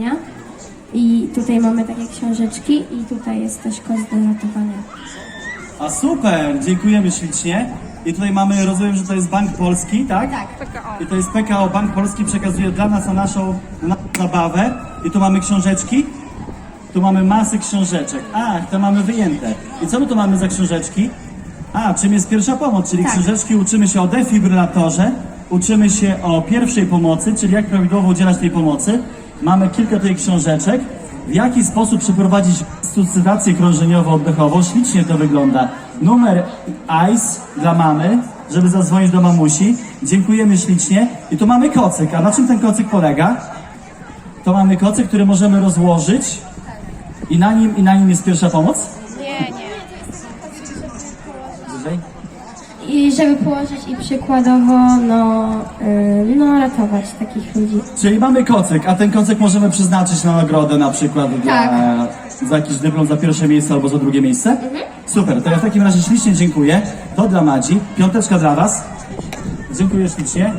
ratowania. I tutaj mamy takie książeczki i tutaj jest też kod do ratowania. A super, dziękujemy ślicznie. I tutaj mamy, rozumiem, że to jest Bank Polski, tak? Tak. I to jest PKO Bank Polski przekazuje dla nas na naszą, na naszą zabawę. I tu mamy książeczki. Tu mamy masy książeczek. Ach, to mamy wyjęte. I co my tu mamy za książeczki? A, czym jest pierwsza pomoc? Czyli Tak. książeczki uczymy się o defibrylatorze, uczymy się o pierwszej pomocy, czyli jak prawidłowo udzielać tej pomocy. Mamy kilka tutaj książeczek. W jaki sposób przeprowadzić resuscytację krążeniowo-oddechową? Ślicznie to wygląda. Numer ICE dla mamy, żeby zadzwonić do mamusi. Dziękujemy ślicznie. I tu mamy kocyk. A na czym ten kocyk polega? To mamy kocyk, który możemy rozłożyć i na nim, i na nim jest pierwsza pomoc? Nie, nie. Wyżej? I żeby położyć i przykładowo, no, y, no ratować takich ludzi. Czyli mamy kocyk, a ten kocyk możemy przeznaczyć na nagrodę na przykład dla, za jakiś dyplom za pierwsze miejsce albo za drugie miejsce? Super, to ja w takim razie ślicznie dziękuję. To dla Madzi. Piąteczka dla Was. Dziękuję ślicznie.